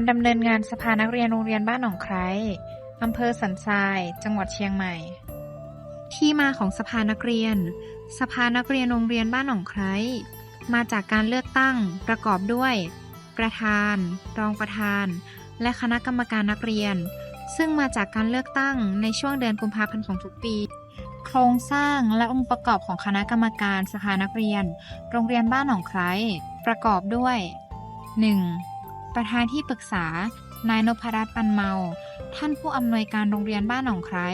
การดำเนินงานสภานักเรียนโรงเรียนบ้านหนองไคร้อำเภอสันทราย จังหวัดเชียงใหม่ ที่มาของสภานักเรียน สภานักเรียนโรงเรียนบ้านหนองไคร้มาจากการเลือกตั้งประกอบด้วย ประธาน รองประธาน และคณะกรรมการนักเรียน ซึ่งมาจากการเลือกตั้งในช่วงเดือนกุมภาพันธ์ของทุกปี โครงสร้างและองค์ประกอบของคณะกรรมการสภานักเรียน โรงเรียนบ้านหนองไคร้ประกอบด้วย 1. ประธานที่ปรึกษา นายนพรัตน์ปันเมา ท่านผู้อำนวยการโรงเรียนบ้านหนองไคร้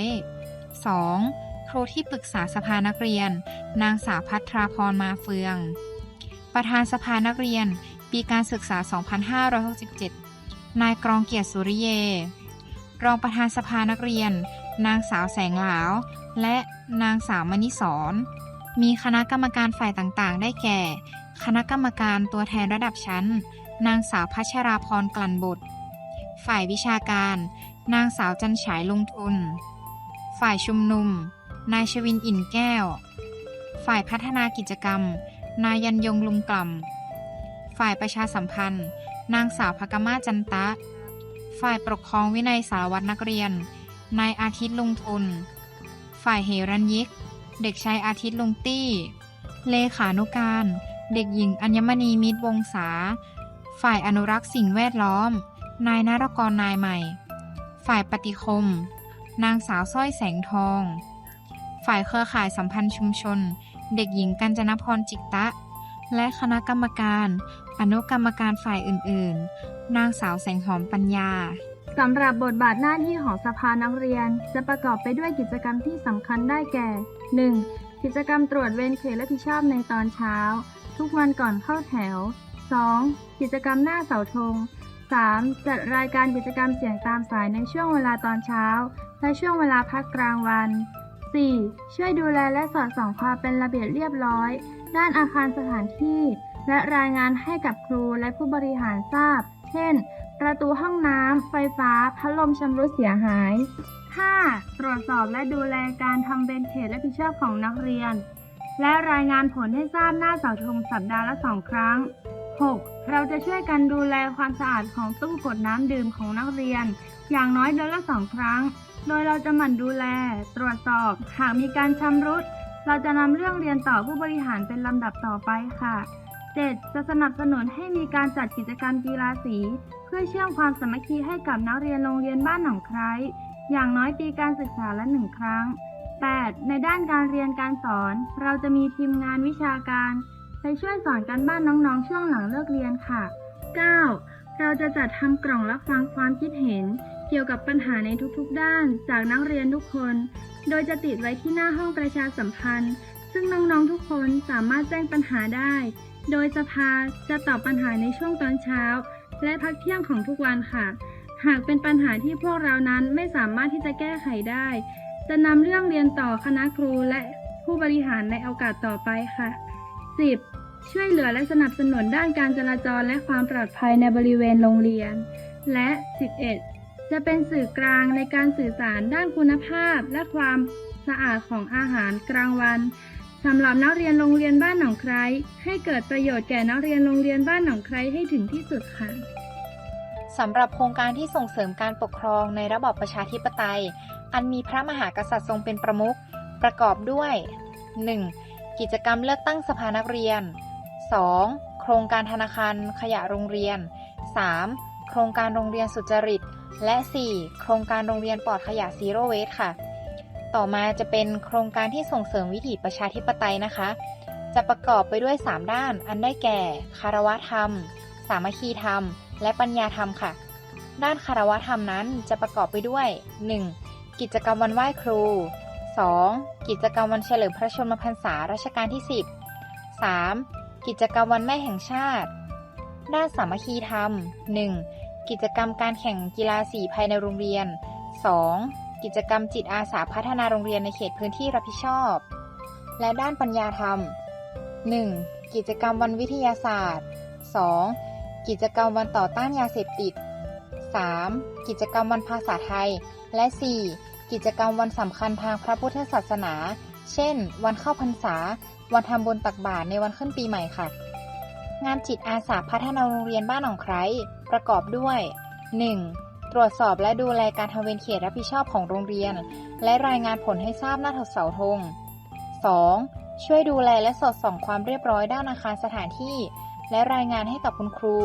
2. ครูที่ปรึกษาสภานักเรียน นางสาวพัทราพรมาเฟือง ประธานสภานักเรียน ปีการศึกษา 2567 นายกรองเกียรติสุริเย รองประธานสภานักเรียน นางสาวแสงหลาว และนางสาวมณิสรมีคณะกรรมการฝ่ายต่างๆ ได้แก่ คณะกรรมการตัวแทนระดับชั้น นางสาวพัชราพรกลั่นบุตรฝ่ายวิชาการ นางสาวจันฉายลงทุน ฝ่ายชุมนุม นายชวินอิ่นแก้ว ฝ่ายพัฒนากิจกรรม นายยันยงลุงกล่ำฝ่ายประชาสัมพันธ์ นางสาวภกมาจันตะ ฝ่ายปกครองวินัยสารวัตรนักเรียน นายอาทิตย์ลุงทุน ฝ่ายเหรัญยิก เด็กชายอาทิตย์ลุงตี้ เลขานุการ เด็กหญิงอัญมณีมิตรวงศา ฝ่ายอนุรักษ์สิ่งแวดล้อม นายนารกรนายใหม่ ฝ่ายปฏิคม นางสาวสร้อยแสงทอง ฝ่ายเครือข่ายสัมพันธ์ชุมชน เด็กหญิงกัญจนพรจิกตะ และคณะกรรมการ อนุกรรมการฝ่ายอื่น ๆ นางสาวแสงหอมปัญญาสำหรับบทบาทหน้าที่ของสภานักเรียน จะประกอบไปด้วยกิจกรรมที่สำคัญได้แก่ 1. กิจกรรมตรวจเวรเขตรับผิดชอบในตอนเช้า ทุกวันก่อนเข้าแถว 2. กิจกรรมหน้าเสาธง 3. จัดรายการกิจกรรมเสียงตามสายในช่วงเวลาตอนเช้า และช่วงเวลาพักกลางวัน 4. ช่วยดูแลและสอดส่องความเป็นระเบียบเรียบร้อย ด้านอาคารสถานที่ และรายงานให้กับครูและผู้บริหารทราบ เช่น ประตูห้องน้ำ ไฟฟ้า พัดลมชำรุดเสียหาย 5. ตรวจสอบและดูแลการทำเบนเขตและผิดชอบของนักเรียน และรายงานผลให้ทราบหน้าเสาธงสัปดาห์ละสองครั้ง 6. เราจะช่วยกันดูแลความสะอาดของตู้กดน้ำดื่มของนักเรียน อย่างน้อยเดือนละสองครั้ง โดยเราจะหมั่นดูแล ตรวจสอบ หากมีการชำรุด เราจะนำเรื่องเรียนต่อผู้บริหารเป็นลำดับต่อไปค่ะ 7. จะสนับสนุนให้มีการจัดกิจกรรมกีฬาสี เพื่อเชื่อมความสามัคคีให้กับนักเรียนโรงเรียนบ้านหนองไคร้อย่างน้อยปีการศึกษาละหนึ่งครั้ง 8. ในด้านการเรียนการสอน เราจะมีทีมงานวิชาการ ไปช่วยสอนกันบ้านน้องๆ ช่วงหลังเลิกเรียนค่ะ 9. เราจะจัดทำกล่องรับฟังความคิดเห็น เกี่ยวกับปัญหาในทุกๆ ด้านจากนักเรียนทุกคน โดยจะติดไว้ที่หน้าห้องประชาสัมพันธ์ ซึ่งน้องๆ ทุกคนสามารถแจ้งปัญหาได้ โดยสภาจะตอบปัญหาในช่วงตอนเช้า และพักเที่ยงของทุกวันค่ะ หากเป็นปัญหาที่พวกเรานั้นไม่สามารถที่จะแก้ไขได้ จะนำเรื่องเรียนต่อคณะครูและผู้บริหารในโอกาสต่อไปค่ะ 10. ช่วยเหลือและสนับสนุนด้านการจราจรและความปลอดภัยในบริเวณโรงเรียน และ 11. จะเป็นสื่อกลางในการสื่อสารด้านคุณภาพ และความสะอาดของอาหารกลางวันสำหรับนักเรียนโรงเรียนบ้านหนองไคร้ให้เกิดประโยชน์แก่นักเรียนโรงเรียนบ้านหนองไคร้ให้ถึงที่สุดค่ะสำหรับโครงการที่ส่งเสริมการปกครองในระบอบประชาธิปไตย อันมีพระมหากษัตริย์ทรงเป็นประมุขประกอบด้วย 1. กิจกรรมเลือกตั้งสภานักเรียน 2. โครงการธนาคารขยะโรงเรียน 3. โครงการโรงเรียนสุจริต และ 4. โครงการโรงเรียนปลอดขยะซีโร่เวสค่ะ ต่อมาจะเป็นโครงการที่ส่งเสริมวิถีประชาธิปไตยนะคะ จะประกอบไปด้วย 3 ด้าน อันได้แก่ คารวะธรรม สามัคคีธรรม และปัญญาธรรมค่ะ ด้านคารวะธรรมนั้นจะประกอบไปด้วย 1. กิจกรรมวันไหว้ครู 2. กิจกรรมวันเฉลิมพระชนมพรรษารัชกาลที่ 10 3. กิจกรรมวันแม่แห่งชาติ ด้านสามัคคีธรรม 1. กิจกรรมการแข่งกีฬาสีภายในโรงเรียน 2. กิจกรรมจิตอาสาพัฒนาโรงเรียนในเขตพื้นที่รับผิดชอบ และด้านปัญญาธรรม 1. กิจกรรมวันวิทยาศาสตร์ 2. กิจกรรมวันต่อต้านยาเสพติด 3. กิจกรรมวันภาษาไทย และ 4. กิจกรรมวันสำคัญทางพระพุทธศาสนา เช่น วันเข้าพรรษา วันทำบุญตักบาตรในวันขึ้นปีใหม่ค่ะ งานจิตอาสาพัฒนาโรงเรียนบ้านหนองไคร ประกอบด้วย 1. ตรวจสอบและดูแลการทำเวรเขตรับผิดชอบของโรงเรียน และรายงานผลให้ทราบหน้าเสาธง 2. ช่วยดูแลและสอดส่องความเรียบร้อยด้านอาคารสถานที่ และรายงานให้กับคุณครู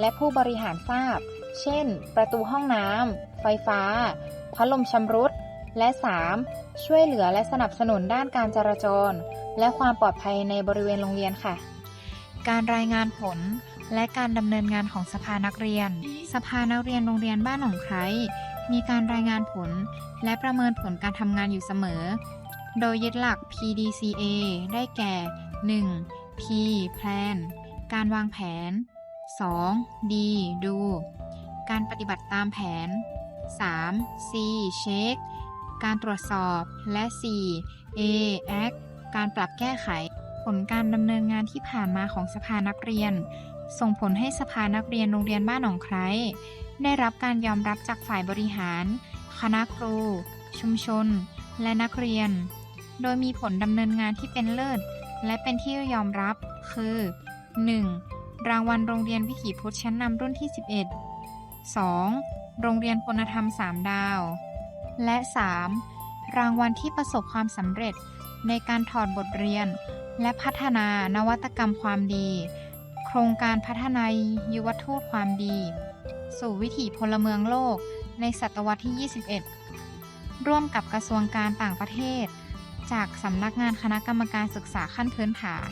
และผู้บริหารทราบ เช่น ประตูห้องน้ำไฟฟ้า พัดลมชำรุด และ 3. ช่วยเหลือและสนับสนุนด้านการจราจร และความปลอดภัยในบริเวณโรงเรียนค่ะ การรายงานผลและการดำเนินงานของสภานักเรียน สภานักเรียนโรงเรียนบ้านหนองไคร้มีการรายงานผลและประเมินผลการทำงานอยู่เสมอ โดยยึดหลัก PDCA ได้แก่ 1. P Plan การวางแผน 2. D ดู การปฏิบัติตามแผน 3. C Check การตรวจสอบ และ 4. A Act การปรับแก้ไข ผลการดำเนินงานที่ผ่านมาของสภานักเรียน ส่งผลให้สภานักเรียนโรงเรียนบ้านหนองไคร้ได้รับการยอมรับจากฝ่ายบริหาร คณะครู ชุมชน และนักเรียน โดยมีผลดำเนินงานที่เป็นเลิศ และเป็นที่ยอมรับ คือ 1. รางวัลโรงเรียนวิถีพุทธชั้นนำรุ่นที่ 11 2. โรงเรียนคุณธรรม 3 ดาว และ 3. รางวัลที่ประสบความสำเร็จในการถอดบทเรียน และพัฒนานวัตกรรมความดี โครงการพัฒนายุวทูตความดี สู่วิถีพลเมืองโลกในศตวรรษที่ 21 ร่วมกับกระทรวงการต่างประเทศ จากสำนักงานคณะกรรมการศึกษาขั้นพื้นฐาน